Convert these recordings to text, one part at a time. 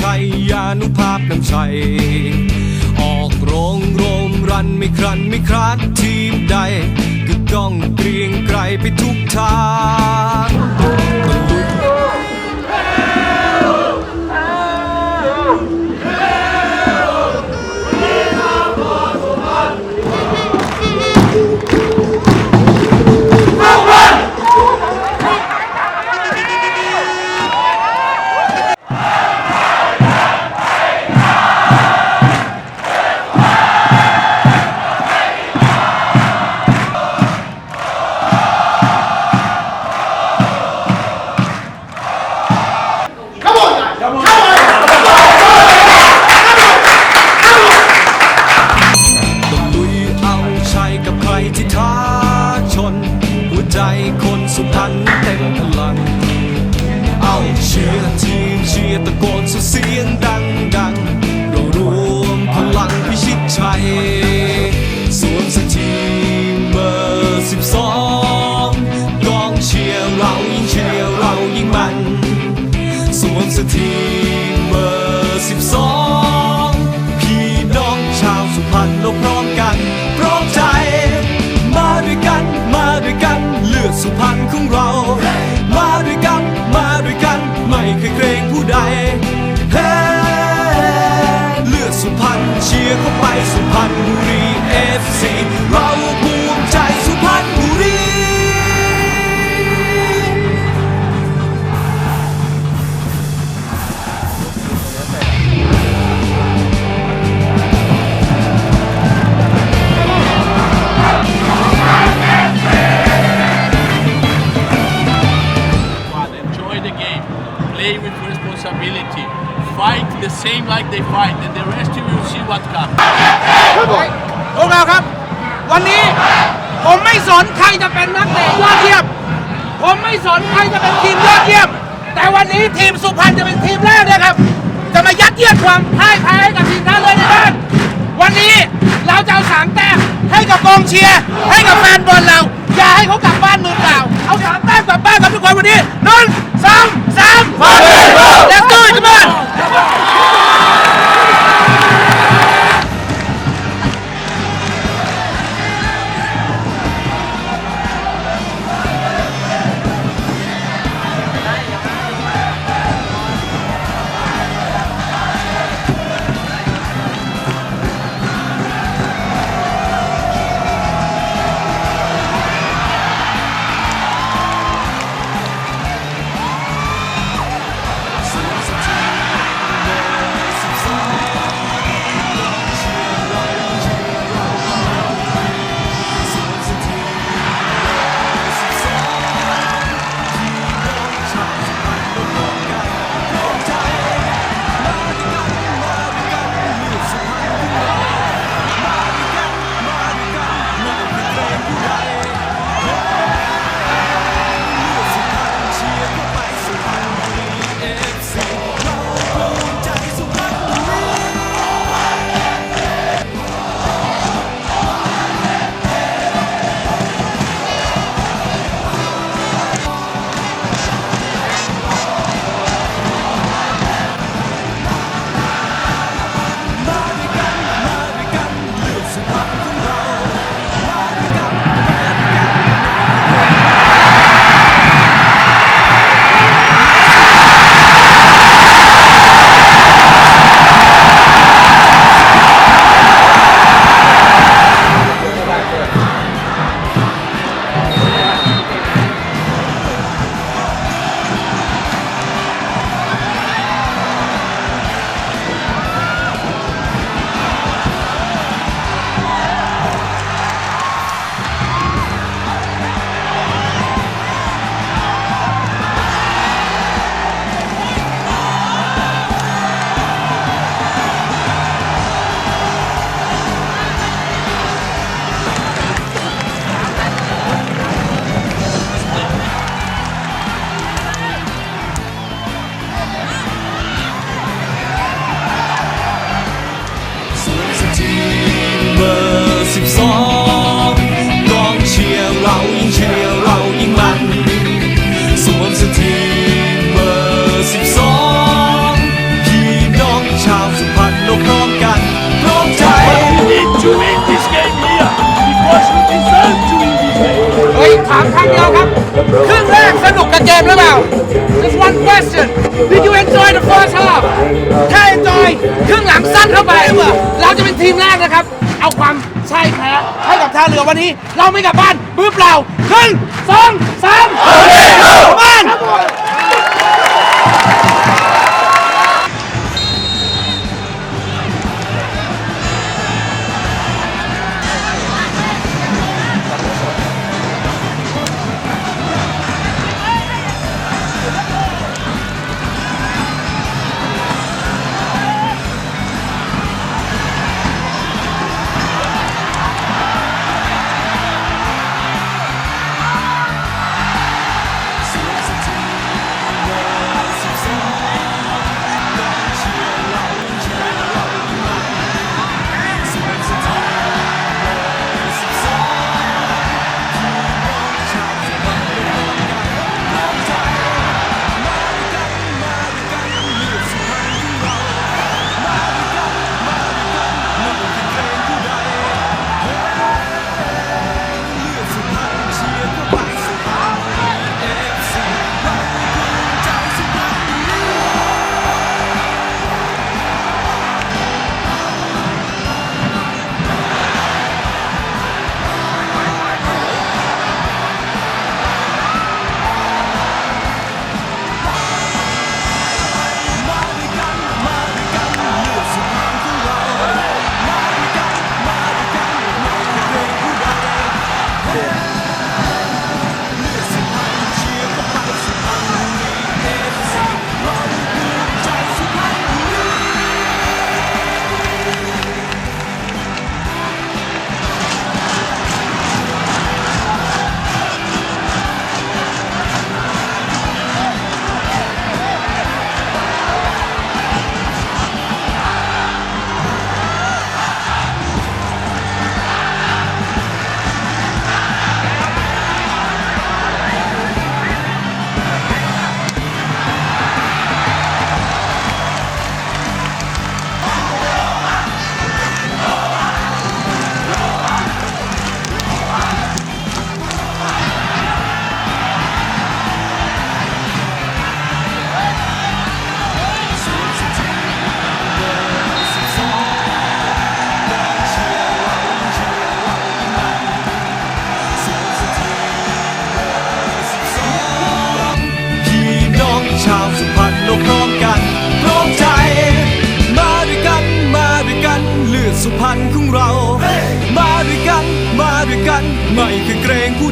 ชัยานุภาพนำชัย ออกโรงโรมรันไม่ครันไม่คราดทีมใด ก็ต้องเกรียงไกรไปทุกทาง ใจคนสุพรรณเต็มพลัง เอาเชียร์ทีมเชียร์ตะโกนสุดเสียงดังดังเรารวมพลังพิชิตชัยสวมสทีมเบอร์สิบสองกองเชียร์เรายิ่งเชียร์เรายิ่งมันสวมสทีมเบอร์สิบสอง สุพรรณของเรา มาด้วยกัน มาด้วยกัน ไม่เคยเกรงผู้ใดเฮ้เลือดสุพรรณเชียร์เข้าไปสุพรรณบุรีเอฟซี same like they fight, and the rest you will see what comes. พวกเราครับ วันนี้ผมไม่สนใครจะเป็นนักเตะยอดเยี่ยม ผมไม่สนใครจะเป็นทีมยอดเยี่ยม แต่วันนี้ทีมสุพรรณจะเป็นทีมแรกนะครับ จะมายัดเยียดความพ่ายแพ้ให้กับทีมท่าเรือในบ้าน วันนี้เราจะเอาสามแต้มให้กับกองเชียร์ ให้กับแฟนบอลเรา อย่าให้เขากลับบ้านมือเปล่า บบ้านครับทุกคนวันนี้หนึ่งสองสามแล้วตู้ทุกคนามคำเดียวครับ ครึ่งแรกสนุกกับเกมหรือเปล่า Just one question Did you enjoy the first half ถ้า enjoy ครึ่งหลังสั้นเข้าไปเราจะเป็นทีมแรกนะครับ เอาความใช่แพ้ให้กับท่าเรือวันนี้ เราไม่กลับบ้านมือเปล่าครึ่งสองสามบ้าน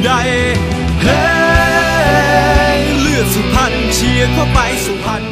ใด เฮ้เลือดสุพรรณเชียร์เข้าไปสุพรรณ